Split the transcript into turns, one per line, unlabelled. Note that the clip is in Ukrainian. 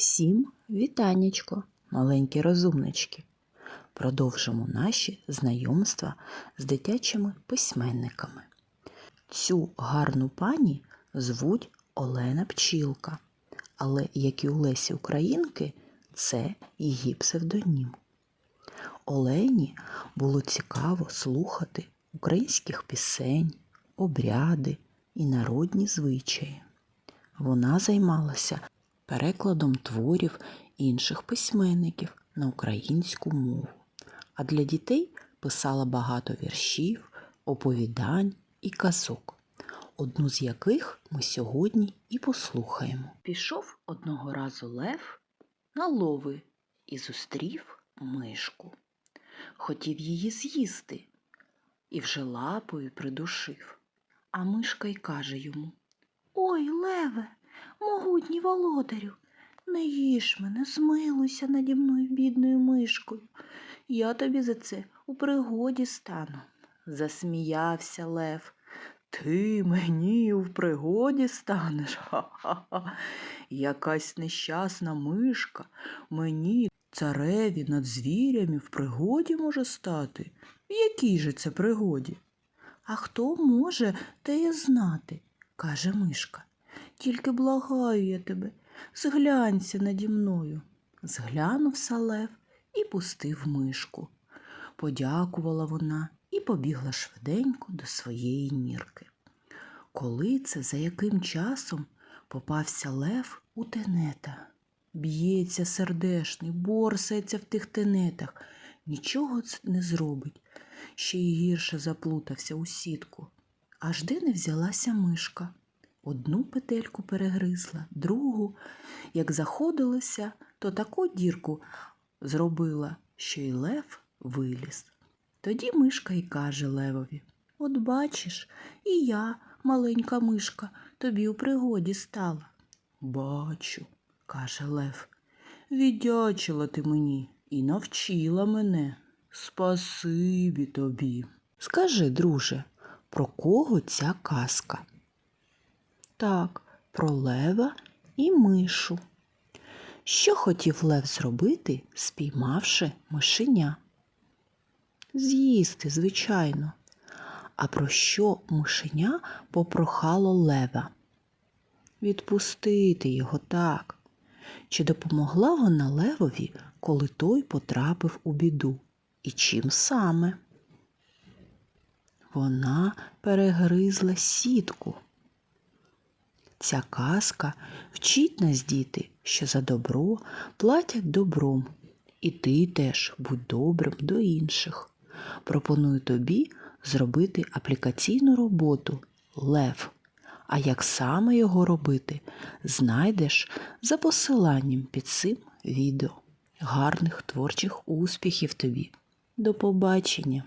Всім вітанечко, маленькі розумнички. Продовжимо наші знайомства з дитячими письменниками. Цю гарну пані звуть Олена Пчілка, але як і у Лесі Українки, це її псевдонім. Олені було цікаво слухати українських пісень, обряди і народні звичаї. Вона займалася перекладом творів інших письменників на українську мову, а для дітей писала багато віршів, оповідань і казок, одну з яких ми сьогодні і послухаємо. Пішов одного разу лев на лови і зустрів мишку. Хотів її з'їсти і вже лапою придушив. А мишка й каже йому Ой, леве, могутній володарю, не їж мене, змилуйся наді мною, бідною мишкою. Я тобі за це у пригоді стану. Засміявся лев. Ти мені в пригоді станеш? Ха-ха-ха. Якась нещасна мишка мені, цареві над звірями, в пригоді може стати. В якій же це пригоді? А хто може те знати, каже мишка. Тільки благаю я тебе, зглянься наді мною. Зглянувся лев і пустив мишку. Подякувала вона і побігла швиденько до своєї нірки. Коли це за яким часом попався лев у тенета. Б'ється сердешний, борсається в тих тенетах, нічого ц- не зробить, ще й гірше заплутався у сітку. Аж де не взялася мишка. Одну петельку перегризла, другу, як заходилася, то таку дірку зробила, що й лев виліз. Тоді мишка й каже левові От бачиш, і я, маленька мишка, тобі у пригоді стала. Бачу, каже лев, віддячила ти мені і навчила мене. Спасибі тобі. Скажи, друже, про кого ця казка? Так, про лева і мишу. Що хотів лев зробити, спіймавши мишеня? З'їсти, звичайно. А про що мишеня попрохало лева? Відпустити його так. Чи допомогла вона левові, коли той потрапив у біду? І чим саме? Вона перегризла сітку. Ця казка вчить нас, діти, що за добро платять добром. І ти теж будь добрим до інших. Пропоную тобі зробити аплікаційну роботу Лев. А як саме його робити, знайдеш за посиланням під цим відео. Гарних творчих успіхів тобі. До побачення!